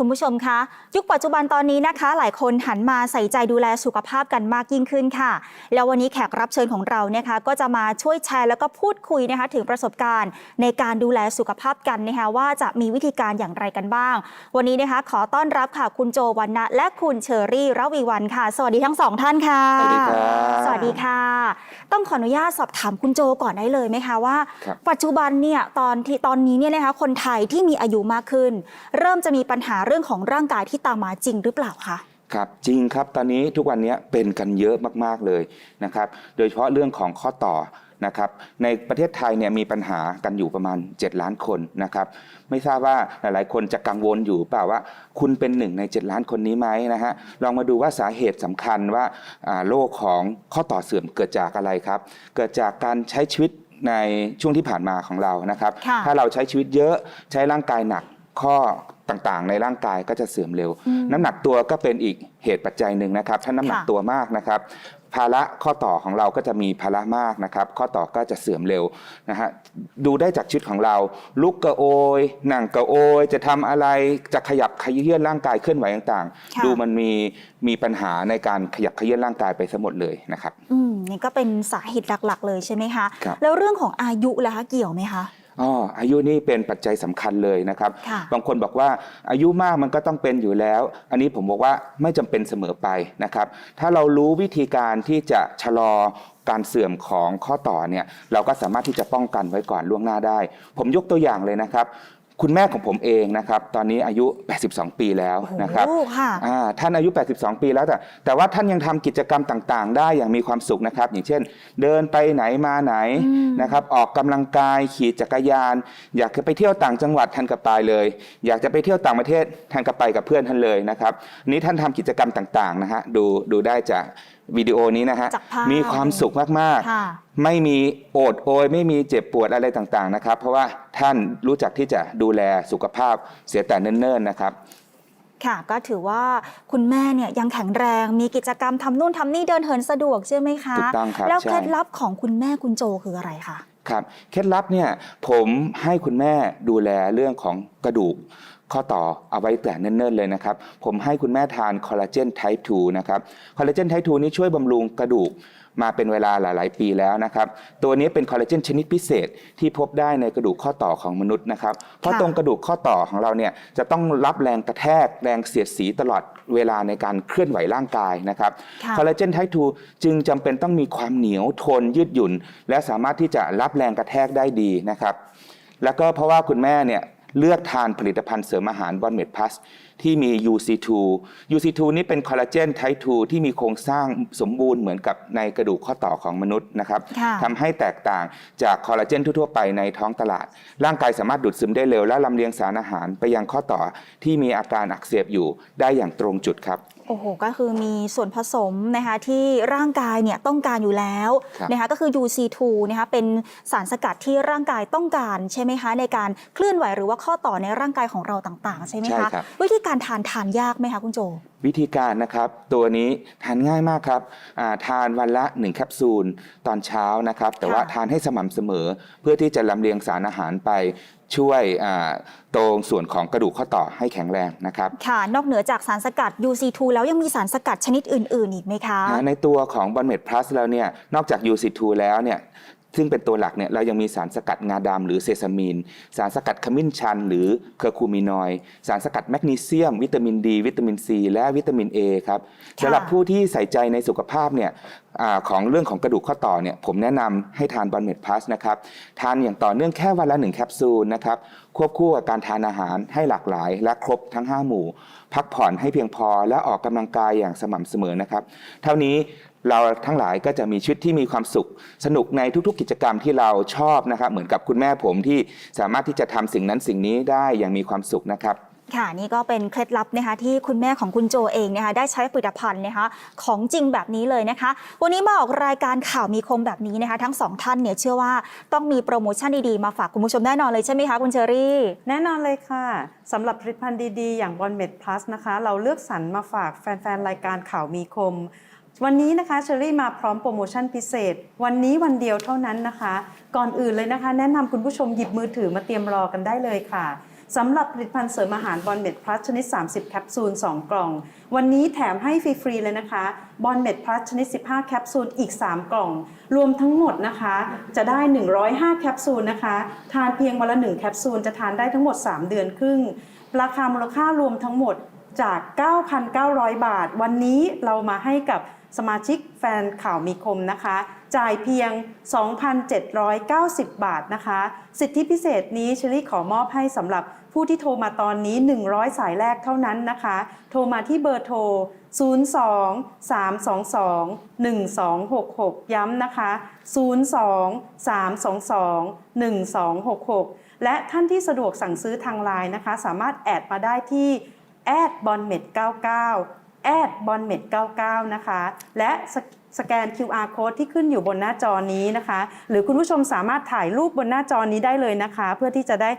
คุณผู้ชมคะ ยุคปัจจุบันตอนนี้นะคะ หลายคนหันมาใส่ใจดูแลสุขภาพกันมากยิ่งขึ้นค่ะ แล้ววันนี้แขกรับเชิญของเรานะคะ ก็จะมาช่วยแชร์แล้วก็พูดคุยนะคะ ถึงประสบการณ์ในการดูแลสุขภาพกันนะคะว่าจะมีวิธีการอย่างไรกันบ้าง วันนี้นะคะ ขอต้อนรับค่ะคุณโจวันนะและคุณเชอรี่ระวีวันค่ะ สวัสดีทั้งสองท่านค่ะสวัสดีครับ สวัสดีค่ะ ต้องขออนุญาตสอบถามคุณโจก่อนได้เลยไหมคะว่า ครับ ปัจจุบันเนี่ยตอนที่ตอนนี้เนี่ยนะคะคนไทยที่มีอายุมากขึ้น เริ่มจะมีปัญหาเรื่องของร่างกายที่ตามมาจริงหรือเปล่าคะ ครับจริงครับตอนนี้ทุกวันนี้เป็นกันเยอะมากๆเลยนะครับโดยเฉพาะเรื่องของข้อต่อนะครับในประเทศไทยเนี่ยมีปัญหากันอยู่ประมาณ 7 ล้านคนนะครับไม่ทราบว่าหลายๆ คนจะกังวลอยู่เปล่าว่า คุณเป็นหนึ่งใน 7 ล้านคนนี้ไหมนะฮะลองมาดูว่าสาเหตุสำคัญว่าอ่าโรคของข้อต่อเสื่อมเกิดจากอะไรครับ เกิดจากการใช้ชีวิตในช่วงที่ผ่านมาของเรานะครับค่ะถ้าเราใช้ชีวิตเยอะใช้ร่างกายหนัก ข้อต่างๆ ในร่างกายก็จะเสื่อมเร็วอืมน้ำหนักตัวก็เป็นอีกเหตุปัจจัยหนึ่งนะครับ ถ้าน้ำหนักค่ะตัวมากนะครับภาระข้อต่อของเราก็จะมีภาระมากนะครับ ข้อต่อก็จะเสื่อมเร็วนะฮะดูได้จากชีวิตของเรา ลุกกระโอยนั่งกระโอยจะทำอะไรจะขยับขยื่นร่างกายเคลื่อนไหวต่างค่ะๆดูมันมีมีปัญหาในการขยับขยื่นร่างกายไปซะหมดเลยนะครับ อืมนี่ก็เป็นสาเหตุหลักๆ เลยใช่ไหมคะครับแล้วเรื่องของอายุล่ะคะเกี่ยวไหมคะ อ๋ออายุนี่เป็นปัจจัยสำคัญเลยนะครับค่ะบางคนบอกว่าอายุมากมันก็ต้องเป็นอยู่แล้ว อันนี้ผมบอกว่าไม่จำเป็นเสมอไปนะครับ ถ้าเรารู้วิธีการที่จะชะลอการเสื่อมของข้อต่อเนี่ยเราก็สามารถที่จะป้องกันไว้ก่อนล่วงหน้าได้ ผมยกตัวอย่างเลยนะครับ คุณแม่ของผมเองนะครับตอนนี้อายุ 82 ปีแล้วนะครับโอ้ค่ะ อ่าท่านอายุ 82 ปีแล้วแต่แต่ว่าท่านยังทำกิจกรรมต่างๆ ได้อย่างมีความสุขนะครับ อย่างเช่น เดินไปไหนมาไหนอืม นะครับออกกำลังกายขี่จักรยาน อยากจะไปเที่ยวต่างจังหวัดท่านก็ไปเลย อยากจะไปเที่ยวต่างประเทศท่านก็ไปกับเพื่อนท่านเลยนะครับอันนี้ท่านทำกิจกรรมต่างๆนะฮะดูดูได้จาก วิดีโอนี้นะฮะ จากภาพมีความสุขมากค่ะ ๆ ไม่มีโอดโอย ไม่มีเจ็บปวดอะไรต่างๆนะครับ เพราะว่าท่านรู้จักที่จะดูแลสุขภาพเสียแต่เนิ่นๆนะครับ ค่ะ ก็ถือว่าคุณแม่เนี่ยยังแข็งแรง มีกิจกรรมทำนู่นทำนี่เดินเหินสะดวกใช่ไหมคะถูกต้องครับแล้วใช่ เคล็ดลับของคุณแม่คุณโจคืออะไรคะ ครับเคล็ดลับเนี่ยผมให้คุณแม่ดูแลเรื่องของกระดูก ข้อต่อเอาไว้แต่เนิ่นๆเลยนะครับ ผมให้คุณแม่ทานคอลลาเจนไทป์2นะครับ คอลลาเจนไทป์2นี้ช่วยบำรุงกระดูกมาเป็นเวลาหลาย ๆ ปีแล้วนะครับ ตัวนี้เป็นคอลลาเจนชนิดพิเศษที่พบได้ในกระดูกข้อต่อของมนุษย์นะครับ เพราะค่ะตรงกระดูกข้อต่อของเราเนี่ยจะต้องรับแรงกระแทกแรงเสียดสีตลอดเวลาในการเคลื่อนไหวร่างกายนะครับค่ะคอลลาเจนไทป์2จึงจำเป็นต้องมีความเหนียวทนยืดหยุ่น และสามารถที่จะรับแรงกระแทกได้ดีนะครับ แล้วก็เพราะว่าคุณแม่เนี่ย เลือกทานผลิตภัณฑ์เสริมอาหารบอนเมดพลัสที่มี UC2 UC2 นี่เป็นคอลลาเจนไทป์2ที่มีโครงสร้างสมบูรณ์เหมือนกับในกระดูกข้อต่อของมนุษย์นะครับค่ะทำให้แตกต่างจากคอลลาเจนทั่ว ๆ ไปในท้องตลาด ร่างกายสามารถดูดซึมได้เร็ว และลำเลียงสารอาหารไปยังข้อต่อที่มีอาการอักเสบอยู่ได้อย่างตรงจุดครับโอ้โห ก็คือมีส่วนผสมนะคะที่ร่างกายเนี่ยต้องการอยู่แล้วครับนะคะก็คือ UC2 นะคะเป็นสารสกัดที่ร่างกายต้องการใช่ไหมคะในการเคลื่อนไหวหรือว่าข้อต่อในร่างกายของเราต่างๆ ใช่ไหมใช่คะครับ วิธีการทานทานยากไหมคะคุณโจ วิธีการนะครับตัวนี้ทานง่ายมากครับอ่าทานวันละ 1 แคปซูลตอนเช้านะครับ แต่ว่าค่ะ ทานให้สม่ำเสมอ เพื่อที่จะลำเลียงสารอาหารไปช่วยอ่าตรงส่วนของกระดูกข้อต่อให้แข็งแรงนะครับ ค่ะ นอกเหนือจากสารสกัด UC2 แล้วยังมีสารสกัดชนิดอื่น ๆ อีกไหมคะอ่าในตัวของบอนเมดพลัสแล้วเนี่ยนอกจาก UC2 แล้วเนี่ย ซึ่งเป็นตัวหลักเนี่ยเรายังมีสารสกัดงาดำหรือเซซามีน สารสกัดขมิ้นชัน หรือเคอร์คูมินอยด์สารสกัดแมกนีเซียม วิตามินดี วิตามินซีและวิตามิน A ครับค่ะสำหรับผู้ที่ใส่ใจในสุขภาพเนี่ยอาของเรื่องของกระดูกข้อต่อเนี่ยผมแนะนำให้ทานบอนเมดพลัสนะครับ ทานอย่างต่อเนื่องแค่วันละหนึ่งแคปซูลนะครับ ควบคู่กับการทานอาหารให้หลากหลาย และครบทั้ง 5 หมู่ พักผ่อนให้เพียงพอและออกกำลังกายอย่างสม่ำเสมอนะครับ เท่านี้ เราทั้งหลายก็จะมีชีวิตที่มีความสุข สนุกในทุกๆ กิจกรรมที่เราชอบนะครับ เหมือนกับคุณแม่ผมที่สามารถที่จะทำสิ่งนั้นสิ่งนี้ได้อย่างมีความสุขนะครับค่ะนี่ก็เป็นเคล็ดลับนะคะที่คุณแม่ของคุณโจเองนะคะได้ใช้ผลิตภัณฑ์นะคะของจริงแบบนี้เลยนะคะ วันนี้มาออกรายการข่าวมีคมแบบนี้นะคะ ทั้งสองท่านเนี่ยเชื่อว่าต้องมีโปรโมชั่นดีๆ มาฝากคุณผู้ชมแน่นอนเลยใช่ไหมคะคุณเชอรี่ แน่นอนเลยค่ะสำหรับผลิตภัณฑ์ดีๆ อย่างบอลเมดพลัสนะคะ เราเลือกสรรมาฝากแฟนๆรายการข่าวมีคม วันนี้นะคะเชอรี่มาพร้อมโปรโมชั่นพิเศษ วันนี้วันเดียวเท่านั้นนะคะ ก่อนอื่นเลยนะคะ แนะนำคุณผู้ชมหยิบมือถือมาเตรียมรอกันได้เลยค่ะสำหรับผลิตภัณฑ์เสริมอาหารบอลเม็ดพลัสชนิด 30 แคปซูล 2 กล่อง วันนี้แถมให้ฟรี ๆ เลยนะคะ บอลเม็ดพลัสชนิด 15 แคปซูล อีก 3 กล่อง รวมทั้งหมดนะคะ จะได้ 105 แคปซูลนะคะ ทานเพียงวันละ 1 แคปซูล จะทานได้ทั้งหมด 3 เดือนครึ่ง ราคามูลค่ารวมทั้งหมดจาก 9,900 บาท วันนี้เรามาให้กับ สมาชิกแฟนข่าวมีคมนะคะ จ่ายเพียง 2,790 บาทนะคะ สิทธิพิเศษนี้เชลี่ขอมอบให้สำหรับผู้ที่โทรมาตอนนี้ 100 สายแรกเท่านั้นนะคะ โทรมาที่เบอร์โทร 02 322 1266 ย้ำนะคะ 02 322 1266 และท่านที่สะดวกสั่งซื้อทางไลน์นะคะ สามารถแอดมาได้ที่แอดบอลเม็ด99 แอดบอลเม็ด99นะคะ และสแกน QR code ที่ขึ้นอยู่บนหน้าจอนี้นะคะ หรือคุณผู้ชมสามารถถ่ายรูปบนหน้าจอนี้ได้เลยนะคะ เพื่อที่จะได้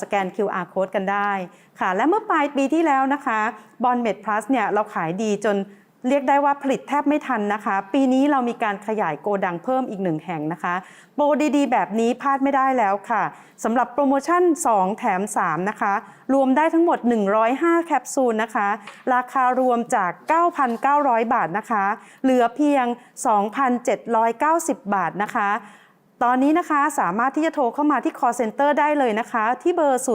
สแกน QR code กันได้ค่ะ และเมื่อปลายปีที่แล้วนะคะบอลเม็ด plus เนี่ยเราขายดีจน เรียกได้ว่าผลิตแทบไม่ทันนะคะ ปีนี้เรามีการขยายโกดังเพิ่มอีกหนึ่งแห่งนะคะ โปรดีๆ แบบนี้พลาดไม่ได้แล้วค่ะสำหรับโปรโมชั่น 2 แถม 3 นะคะ รวมได้ทั้งหมด 105 แคปซูลนะคะ ราคารวมจาก 9,900 บาทนะคะ เหลือเพียง 2,790 บาทนะคะ ตอนนี้นะคะสามารถที่จะโทรเข้ามาที่ call center ได้เลยนะคะ ที่เบอร์ 02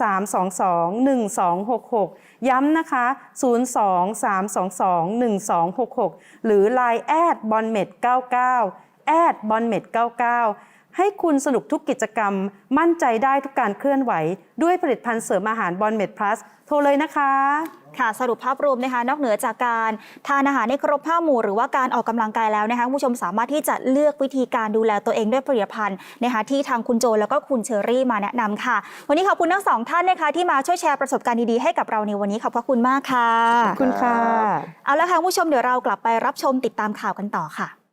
322 1266 ย้ำนะคะ 02 322 1266 หรือ Line แอดบอลเมด99แอดบอลเมด99 ให้คุณสนุกทุกกิจกรรม มั่นใจได้ทุกการเคลื่อนไหว ด้วยผลิตภัณฑ์เสริมอาหารบอลเม็ดพลัสโทรเลยนะคะ ค่ะสรุปภาพรวมนะคะ นอกเหนือจากการทานอาหารในครบห้าหมู่หรือว่าการออกกำลังกายแล้วนะคะคุณผู้ชมสามารถที่จะเลือกวิธีการดูแลตัวเองด้วยผลิตภัณฑ์นะคะที่ทางคุณโจแล้วก็คุณเชอรี่มาแนะนำค่ะ วันนี้ขอบคุณทั้งสองท่านนะคะที่มาช่วยแชร์ประสบการณ์ดีๆให้กับเราในวันนี้ขอบพระคุณมากค่ะขอบคุณค่ะเอาละค่ะคุณผู้ชมเดี๋ยวเรากลับไปรับชมติดตามข่าวกันต่อค่ะ